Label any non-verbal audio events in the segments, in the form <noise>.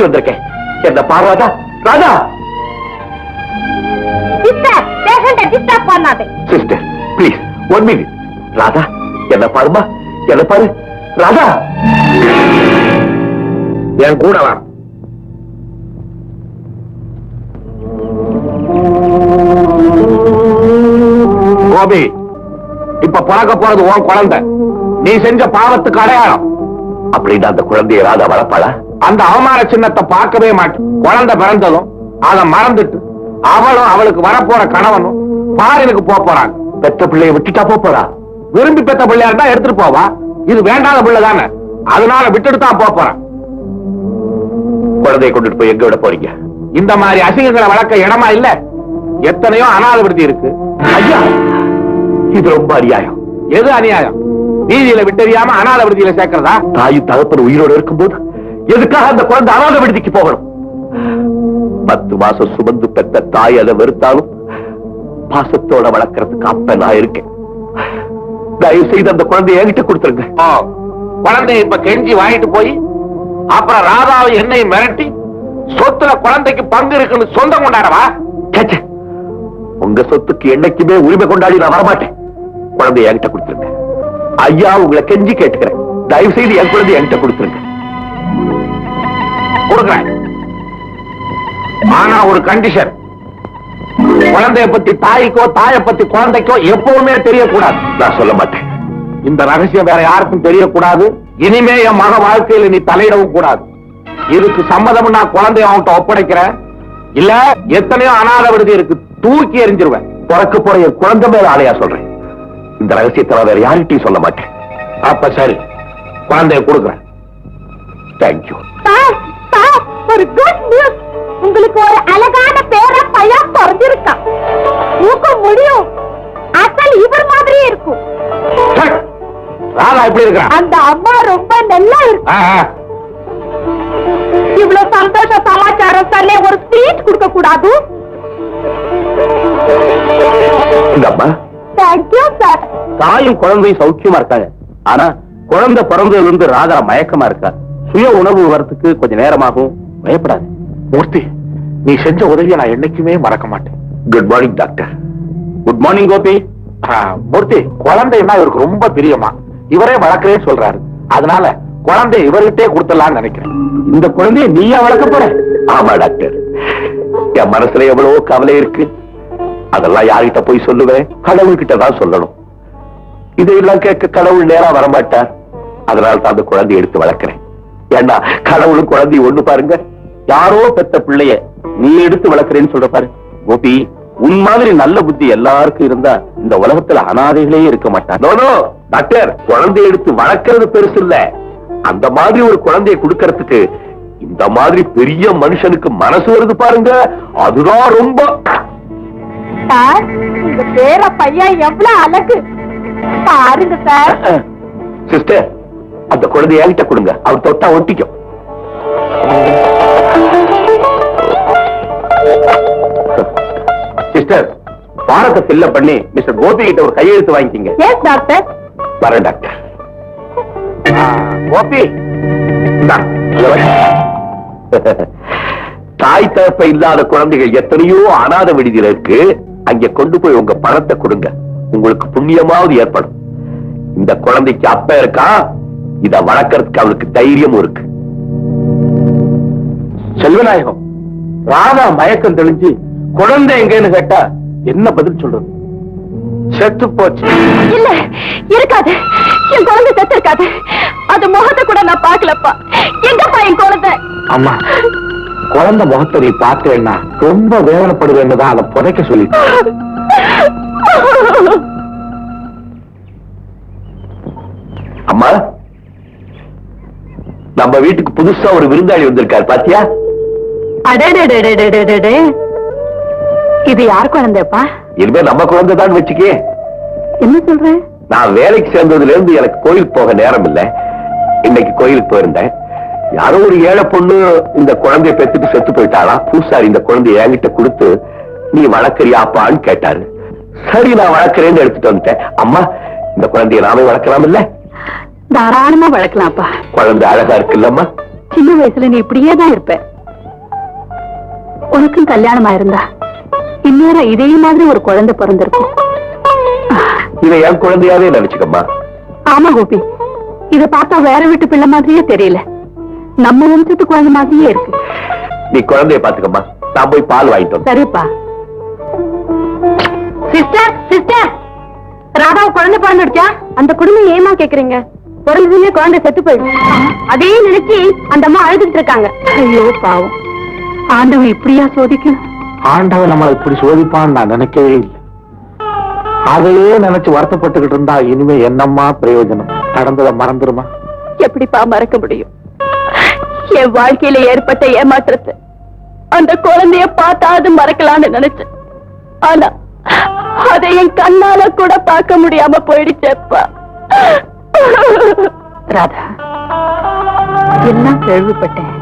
கோபி வந்திருக்கேன். என்ன பார் Radha Radha sister patient disturb பண்ணாதே. Sister please one minute Radha என்ன பாருமா என்ன பாரு. ராதா என் கூட வா. கோபி இப்ப பிறக்க போறது உன் குழந்தை. நீ செஞ்ச பாவத்துக்கு அடையாளம். அப்படின்னு அந்த குழந்தைய ராதா வளர்ப்பாளா? அந்த அவமான சின்னத்தை பார்க்கவே மாட்டேன். குழந்தை பிறந்ததும் அதை மறந்துட்டு அவளும் அவளுக்கு வரப்போற கணவனும் பாரினுக்கு போக போறாங்க. பெத்த பிள்ளைய விட்டுட்டா போப் போறா? விரும்பி பெத்த பிள்ளையா இருந்தா எடுத்துட்டு போவா? இது வேண்டாத பிள்ளை தானே? அதனால விட்டுட்டு தான் போப் போறான் குழந்தைய கொண்டுட்டு போய் எங்க விட போறீங்க? இந்த மாதிரி அசிங்கங்களை வளர்க்க இடமா இல்ல? எத்தனையோ அனாத விடுதி இருக்கு. ஐயா இது ரொம்ப அநியாயம். எது அநியாயம்? வீதியில விட்டறியாம அனாத விடுதியில சேர்க்கிறதா? தாயும் தகப்பன் உயிரோடு இருக்கும்போது எதுக்காக அந்த குழந்தை அனாத விடுதிக்கு போகணும்? பத்து மாசம் சுமந்து பெத்த தாய் அதை வெறுத்தாலும் பாசத்தோட வளர்க்கறதுக்கு அப்ப நான் இருக்கேன். தயவு செய்து அந்த குழந்தைய என்கிட்ட கொடுத்துருங்க. குழந்தைய இப்ப கெஞ்சி வாங்கிட்டு போய் அப்புறம் ராதாவை என்னையும் மிரட்டி சொத்துல குழந்தைக்கு பங்கு இருக்குன்னு சொந்தம் கொண்டாடவா? உங்க சொத்துக்கு என்னைக்குமே உரிமை கொண்டாடி நான் வரமாட்டேன். குழந்தைய என்கிட்ட கொடுத்துருங்க. ஐயா உங்களை கெஞ்சி கேட்டுக்கிறேன். தயவு செய்து என் குழந்தைய என்கிட்ட கொடுத்துருங்க. கொடுக்கிறேன். ஆனா ஒரு கண்டிஷன் குழந்தைய பத்தி தாய்க்கோ தாயை பத்தி குழந்தைக்கோ எப்பவுமே தெரியக்கூடாது. நான் சொல்ல மாட்டேன். இந்த ரகசியம் வேற யாருக்கும் தெரியக்கூடாது. இனிமே என் மக வாழ்க்கையில நீ தலையிடவும் கூடாது. இதுக்கு சம்மதம் நான் குழந்தைய அவன்கிட்ட ஒப்படைக்கிறேன். இல்ல எத்தனையோ அனாத விடுதி இருக்கு. தூக்கி எறிஞ்சிருவேன். பிறக்க போற என் குழந்தை மேல ஆலையா சொல்றேன். இந்த ரகசியத்தை நான் வேற யார்கிட்டையும் சொல்ல மாட்டேன். அப்ப சரி குழந்தைய கொடுக்குறேன். தேங்க்யூ ஒரு குட் நியூஸ் உங்களுக்கு ஒரு அழகான பேர பையன் பிறந்திருக்கான் மூக்கு முடியும் அசல் இவர் மாதிரியே இருக்கும். ராதா எப்படி இருக்கிறான் அந்த அம்மா ரொம்ப நல்லா இருக்கு. இவ்வளவு சந்தோஷ சமாச்சாரம் சொல்லி ஒரு ஸ்பீச் கொடுக்க கூடாது. தாயும் குழந்தையும் சௌக்கியமா இருக்காங்க. ஆனா குழந்தை பிறந்ததுல இருந்து ராதா மயக்கமா இருக்கா? சுய உணவு வரத்துக்கு கொஞ்சம் நேரமாகும் பயப்படாது. மூர்த்தி நீ செஞ்ச உதவியை நான் என்னைக்குமே மறக்க மாட்டேன். Good morning doctor good morning Gopi. Murthy குழந்தைன்னா இவருக்கு ரொம்ப பிரியமா. இவரே வளர்க்கறே சொல்றாரு. அதனால குழந்தை இவர்கிட்டே கொடுத்துடலாம்னு நினைக்கிறேன். இந்த குழந்தைய நீயா வளர்க்க போற? ஆமா டாக்டர் என் மனசுல எவ்வளவோ கவலை இருக்கு. அதெல்லாம் யார்கிட்ட போய் சொல்லுவேன்? கடவுள்கிட்ட தான் சொல்லணும். இதையெல்லாம் கேட்க கடவுள் நேரா வரமாட்டார். அதனால தான் அந்த குழந்தையை எடுத்து வளர்க்கிறேன். ஏன்னா கடவுளும் குழந்தையும் ஒண்ணு பாருங்க. யாரோ பெத்த பிள்ளைய நீ எடுத்து வளர்க்கிறேன்னு சொல்ற பாரு. கோபி உன் மாதிரி நல்ல புத்தி எல்லாருக்கும் இருந்தா இந்த உலகத்துல அனாதைகளே இருக்க நோ, டாக்டர் குழந்தைய எடுத்து வளர்க்கறது பெருசு இல்ல. அந்த மாதிரி ஒரு குழந்தைய கொடுக்கறதுக்கு இந்த மாதிரி பெரிய மனுஷனுக்கு மனசு வருது பாருங்க. அதுதான் ரொம்ப. சார் பேர பையன் எவ்வளவு அழகு. பாருங்க சார். சிஸ்டர் அந்த குழந்தைய என்கிட்ட கொடுங்க. அவர் தொட்டா ஒட்டிக்கும். சிஸ்டர் பாரத்தை ஃபில்ல பண்ணி மிஸ்டர் கோபி கிட்ட ஒரு கையெழுத்து வாங்கிக்கிங்க. எஸ் டாக்டர் வரேன் டாக்டர். கோபி. தாய் தகப்ப இல்லாத குழந்தைகள் எத்தனையோ அனாத விடுதியில இருக்கு. அங்க கொண்டு போய் உங்க பணத்தை கொடுங்க. உங்களுக்கு புண்ணியமாவது ஏற்படும். இந்த குழந்தைக்கு அப்ப இருக்கா? இத வளர்க்கறதுக்கு அவளுக்கு தைரியமும் இருக்கு. செல்வநாயகம் ராதா மயக்கம் தெளிஞ்சு குழந்தை எங்கன்னு கேட்டா என்ன பதில் சொல்றது? செத்து போச்சு. இல்ல இருக்காது. என் குழந்தை செத்து இருக்காது. அது முகத்தை கூட நான் பாக்கலப்பா எங்கப்பா என் குழந்தை? அம்மா குழந்தை முகத்தை நீ பார்த்தேன்னா ரொம்ப வேதனைப்படுவேன்னு தான் அதை புதைக்க சொல்லி <laughs> அம்மா நம்ம வீட்டுக்கு புதுசா ஒரு விருந்தாளி வந்திருக்காரு பாத்தியா? இது யார் குழந்தைப்பா? இனிமே நம்ம குழந்தை தான் வச்சுக்கே. என்ன சொல்றேன் நான் வேலைக்கு சேர்ந்ததுல இருந்து எனக்கு கோயிலுக்கு போக நேரம் இல்ல. இன்னைக்கு கோயிலுக்கு போயிருந்தேன். யாரோ ஒரு ஏழை பொண்ணு இந்த குழந்தைய பெத்துட்டு செத்து போயிட்டாளா? பூசாரி இந்த குழந்தைய என்கிட்ட கொடுத்து நீ வளர்க்கறியாப்பான்னு கேட்டாரு. சரி நான் வளர்க்கிறேன்னு எடுத்துட்டு வந்துட்டேன். அம்மா இந்த குழந்தைய நாமே வளர்க்கலாம் இல்லை தாராளமா வளர்க்கலாம்ப்பா. குழந்தை அழகா இருக்குல்லம்மா. சின்ன வயசுல நீ இப்படியே தான் இருப்ப. உனக்கும் கல்யாணம் ஆயிருந்தா இந்நேரம் இதே மாதிரி ஒரு குழந்தை பிறந்திருக்கும். இதை என் குழந்தையாவே நினைச்சுக்கம்மா. ஆமா கோபி இத பார்த்தா வேற வீட்டு பிள்ளை மாதிரியே தெரியல. நம்ம வம்சத்து குழந்தை மாதிரியே இருக்கு. நீ குழந்தைய பாத்துக்கம்மா நான் போய் பால் வாங்கிட்டு. சரிப்பா. சிஸ்டர் சிஸ்டர் ராதா குழந்தை பிறந்துடுச்சா? அந்த குடும்பம் ஏமா கேக்குறீங்க? பிறந்ததுமே குழந்தை செத்து போயிடுச்சு அதே நினைச்சு அந்த அம்மா அழுதுட்டு இருக்காங்க. ஐயோ பாவம். ஆண்டவன் இப்படியா சோதிக்கணும்? ஆண்டவன் நம்மளை இப்படி சோதிப்பான்னு நான் நினைக்கவே இல்லை. அதையே நினைச்சு வருத்தப்பட்டுக்கிட்டு இருந்தா இனிமே என்னம்மா பிரயோஜனம்? நடந்ததை மறந்துருமா? எப்படிப்பா மறக்க முடியும்? என் வாழ்க்கையில ஏற்பட்ட ஏமாற்றத்தை அந்த குழந்தைய பார்த்தாவது மறக்கலாம்னு நினைச்சேன். ஆனா அதை என் கண்ணால கூட பார்க்க முடியாம போயிடுச்சேப்பா. ராதா எல்லாம் கேள்விப்பட்டேன்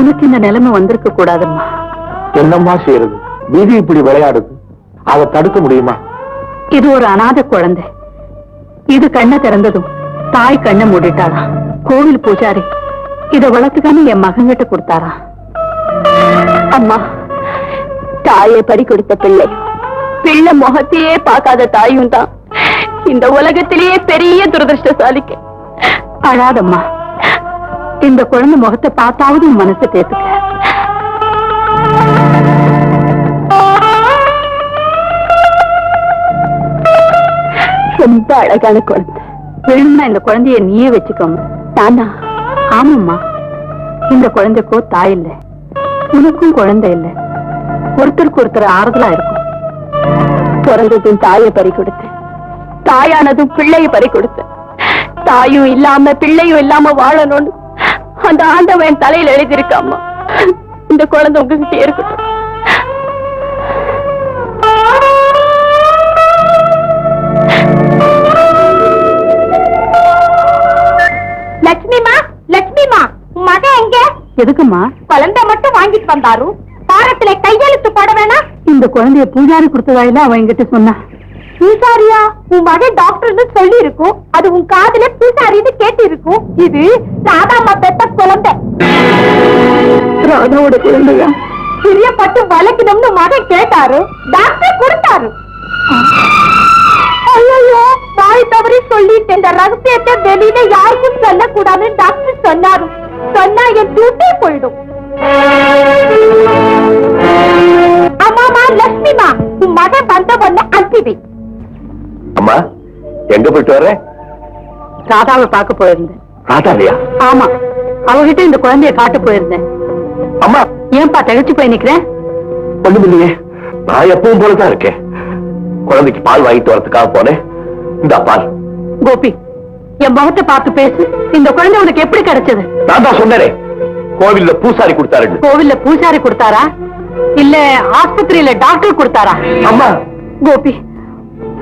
உனக்கு இந்த நிலைமை வந்திருக்க கூடாதும்மா. என்னம்மா செய்யறது? விதி இப்படி விளையாடுது. அதை தடுக்க முடியுமா? இது ஒரு அனாதை குழந்தை. இது கண்ணை திறந்ததும் தாய் கண்ணை மூடிட்டாளாம். கோவில் பூஜாரி இத வளர்த்துக்காம என் மகன்கிட்ட கொடுத்தாரா அம்மா தாயை பறி கொடுத்த பிள்ளை. பிள்ளை முகத்தையே பார்க்காத தாயும் தான். இந்த உலகத்திலேயே பெரிய துரதிருஷ்டசாலிக்கு. அழாதம்மா. இந்த குழந்தை முகத்தை பார்த்தாவது மனசு மனசை தேத்துக்க. ரொம்ப அழகான குழந்தை. வேணும்னா இந்த குழந்தைய நீயே வச்சுக்கோங்க. தானா? ஆமாம்மா. இந்த குழந்தைக்கோ தாய் இல்ல. உனக்கும் குழந்தை இல்லை. ஒருத்தருக்கு ஒருத்தர் ஆறுதலா இருக்கும். பிறந்ததும் தாயை பறி கொடுத்து தாயானதும் பிள்ளைய பறி கொடுத்து தாயும் இல்லாம பிள்ளையும் இல்லாம வாழணும்னு அந்த ஆண்டவன் என் தலையில எழுதியிருக்காம்மா. இந்த குழந்தை உங்ககிட்ட இருக்கட்டும். லட்சுமிமா லட்சுமிமா மகன் எங்க? எதுக்குமா குழந்தை மட்டும் வாங்கிட்டு வந்தாரு. பாரத்துல கையெழுத்து போட வேணாம் இந்த குழந்தைய பூஜாரி கொடுத்ததாயில அவன் என்கிட்ட சொன்னா பூசாரியா உன் மகன் டாக்டர்னு சொல்லி இருக்கும் அது உன் காதுல பூசாரின்னு கேட்டு இருக்கும் இது ராதாமா பெத்த குழந்தை. ராதாவோட குழந்தையா? பிரியப்பட்டு வளர்க்கணும்னு மகன் கேட்டாரு. டாக்டர் கொடுத்தாரு. ஐயோ வாய் தவறி சொல்லிட்டு இந்த ரகசியத்தை வெளியில யாருக்கும் சொல்லக்கூடாதுன்னு டாக்டர் சொன்னாரு. சொன்னா என் டியூட்டே போயிடும். அம்மாமா லட்சுமிமா உன் மகன் வந்த உடனே அனுப்பி அம்மா எங்க போயிட்டு வர்ற? ராதாவை பார்க்க போயிருந்தேன். ராதாலையா ஆமா. அவகிட்ட இந்த குழந்தைய காட்ட போயிருந்தேன். அம்மா! ஏன்பா தகச்சு போய் நிக்கிறேன் ஒண்ணும் இல்லையே. நான் எப்பவும் போலதான் இருக்கேன். குழந்தைக்கு பால் வாங்கிட்டு வரதுக்காக போனேன். இந்த பால். கோபி என் முகத்தை பார்த்து பேசு. இந்த குழந்தை உனக்கு எப்படி கிடைச்சது? நான் தான் சொன்னேனே. கோவில்ல பூசாரி கொடுத்தாருன்னு. கோவில்ல பூசாரி கொடுத்தாரா? இல்ல ஆஸ்பத்திரியில டாக்டர் கொடுத்தாரா? அம்மா! கோபி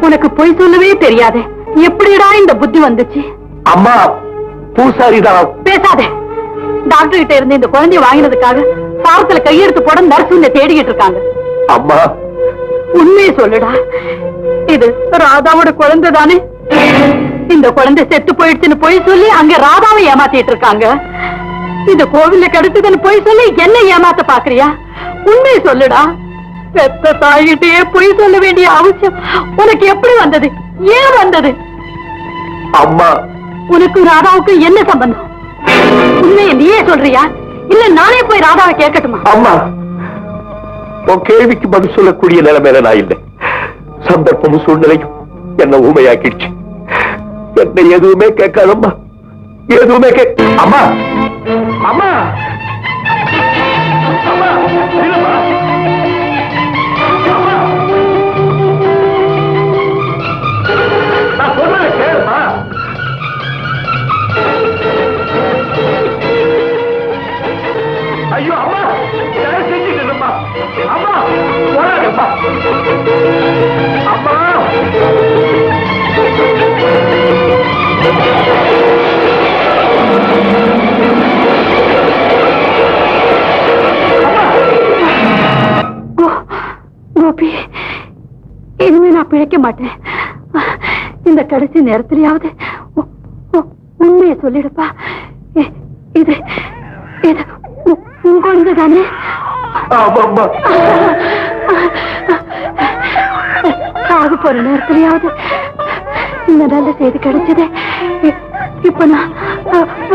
உனக்கு பொய் சொல்லவே தெரியாதே. எப்படிடா இந்த புத்தி வந்துச்சு? அம்மா பூசாரி தான் பேசாதே. டாக்டர் கிட்ட இருந்து இந்த குழந்தைய வாங்கினதுக்காக பாவத்துல கையெழுத்து போட நர்ஸ் இந்த தேடிக்கிட்டு இருக்காங்க. அம்மா. உண்மையை சொல்லுடா. இது ராதாவோட குழந்தை தானே? இந்த குழந்தை செத்து போயிடுச்சுன்னு பொய் சொல்லி அங்க ராதாவை ஏமாத்திட்டு இருக்காங்க. இந்த கோவில்ல கிடைச்சதுன்னு பொய் சொல்லி என்ன ஏமாத்த பாக்குறியா? உண்மையை சொல்லுடா. பெத்த தாய்கிட்டயே பொய் சொல்ல வேண்டிய அவசியம் உனக்கு எப்படி வந்தது? ஏன் வந்தது? அம்மா. உனக்கும் ராதாவுக்கும் என்ன சம்பந்தம்? உண்மையை நீயே சொல்றியா? இல்ல நானே போய் ராதாவை கேட்கட்டுமா? அம்மா உன் கேள்விக்கு பதில் சொல்லக்கூடிய நிலைமையில நான் இல்லை. சந்தர்ப்பமும் சூழ்நிலையும் என்ன ஊமையாக்கிடுச்சு. என்ன எதுவுமே கேட்காதம்மா. எதுவுமே கே அம்மா. கோபி இனிமே நான் பிழைக்க மாட்டேன். இந்த கடைசி நேரத்திலேயாவது உண்மையை சொல்லிடுப்பா. இது இது தானே சாக போற நேரத்திலேயாவது இந்த நல்ல செய்தி கிடைச்சதே. இப்ப நான்